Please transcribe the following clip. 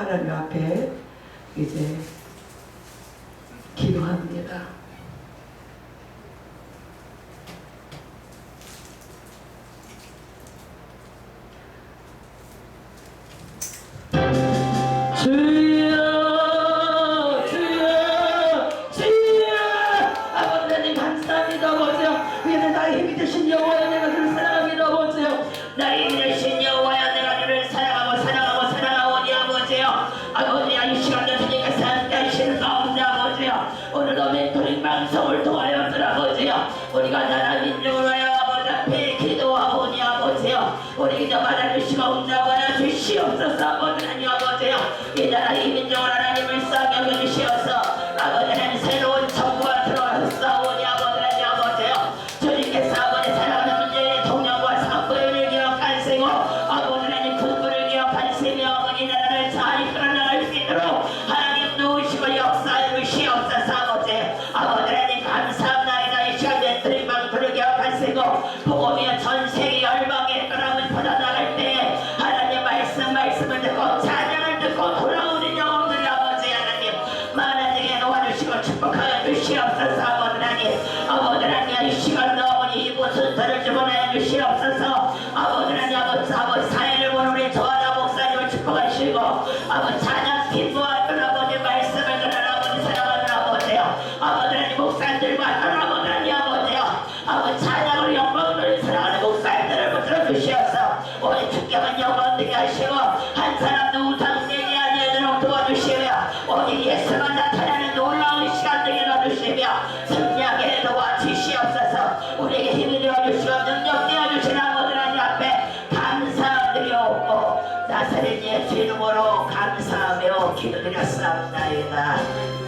하나님 앞에 이제 기도합니다. 오늘도 멘토링 방송을 통하여들 아버지요 우리가 나라 민족을 하여 아버지 기도하오니 아버지요 우리 기도 받아주시고 응답하여 주시옵소서 아버지 아버지요 이 나라 이 복음이여 전 세계 열방에 떠나면 퍼져나갈 때 하나님 말씀 말씀을 듣고 찬양을 듣고 돌아오는 영혼들 아버지 하나님 만화되게 도와주시고 축복하여 주시옵소서 아버지 하나님 아버지 하나님 이 시간도 아버지 이곳 순서를 주문하여 주시옵소서. 아버지 하나님 아버지 아버지 사회를 보는 우리 조하나 목사님을 축복하시고 아버지 찬양 기도와 아버지 말씀을 들은 아버지 사랑하는 아버지요. 아버지 하나님 목사님들과 하나님 아버지요. 아버지 찬양 오늘 축경은 영광 되게 하시고 한 사람도 우상되게 아니하도록 도와주시며 오늘 예수만 나타나는 놀라운 시간 되게 넣어주시며 승리하게 도와주시옵소서 우리에게 힘이 되어주시고 능력 되어주신 아버지 하나님 앞에 감사드리옵고 나사렛 예수 이름으로 감사하며 아멘